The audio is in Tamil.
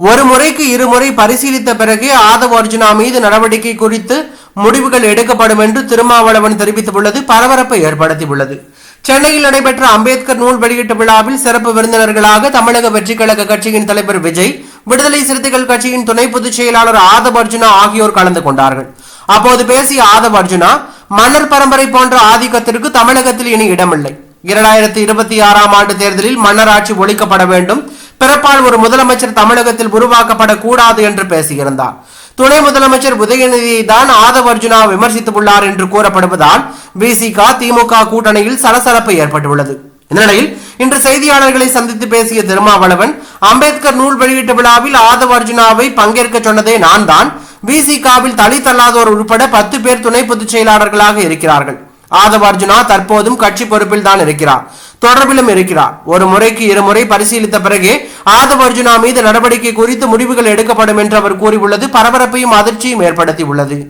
ஒரு முறைக்கு இருமுறை பரிசீலித்த பிறகே ஆதவ் அர்ஜுனா மீது நடவடிக்கை குறித்து முடிவுகள் எடுக்கப்படும் என்று திருமாவளவன் தெரிவித்துள்ளது பரபரப்பை ஏற்படுத்தியுள்ளது. சென்னையில் நடைபெற்ற அம்பேத்கர் நூல் வெளியீட்டு விழாவில் சிறப்பு விருந்தினர்களாக தமிழக வெற்றிக் கழக கட்சியின் தலைவர் விஜய் விடுதலை சிறுத்தைகள் கட்சியின் துணை பொதுச் செயலாளர் ஆதவ் அர்ஜுனா ஆகியோர் கலந்து கொண்டார்கள். அப்போது பேசிய ஆதவ் அர்ஜுனா மன்னர் பரம்பரை போன்ற ஆதிக்கத்திற்கு தமிழகத்தில் இனி இடமில்லை. இரண்டாயிரத்தி இருபத்தி ஆறாம் ஆண்டு தேர்தலில் மன்னராட்சி ஒழிக்கப்பட வேண்டும் பிறப்பால் ஒரு முதலமைச்சர் தமிழகத்தில் உருவாக்கப்படக்கூடாது என்று பேசியிருந்தார். துணை முதலமைச்சர் உதயநிதியை தான் ஆதவ் அர்ஜுனா விமர்சித்துள்ளார் என்று கூறப்படுவதால் விசிக திமுக கூட்டணியில் சலசலப்பு ஏற்பட்டுள்ளது. இந்நிலையில் இன்று செய்தியாளர்களை சந்தித்து பேசிய திருமாவளவன் அம்பேத்கர் நூல் வெளியீட்டு விழாவில் ஆதவ அர்ஜுனாவை பங்கேற்க சொன்னதே நான் தான் விசிகாவில் தலித் அல்லாதோர் உட்பட பத்து பேர் துணை பொதுச் செயலாளர்களாக இருக்கிறார்கள். ஆதவ அர்ஜுனா தற்போதும் கட்சி பொறுப்பில் தான் இருக்கிறார். தொடர்பிலும் இருக்கிறார். ஒரு முறைக்கு இருமுறை பரிசீலித்த பிறகே ஆதவ் அர்ஜுனா மீது நடவடிக்கை குறித்து முடிவுகள் எடுக்கப்படும் என்று அவர் கூறியுள்ளது. பரபரப்பையும் அதிர்ச்சியும் ஏற்படுத்தியுள்ளது.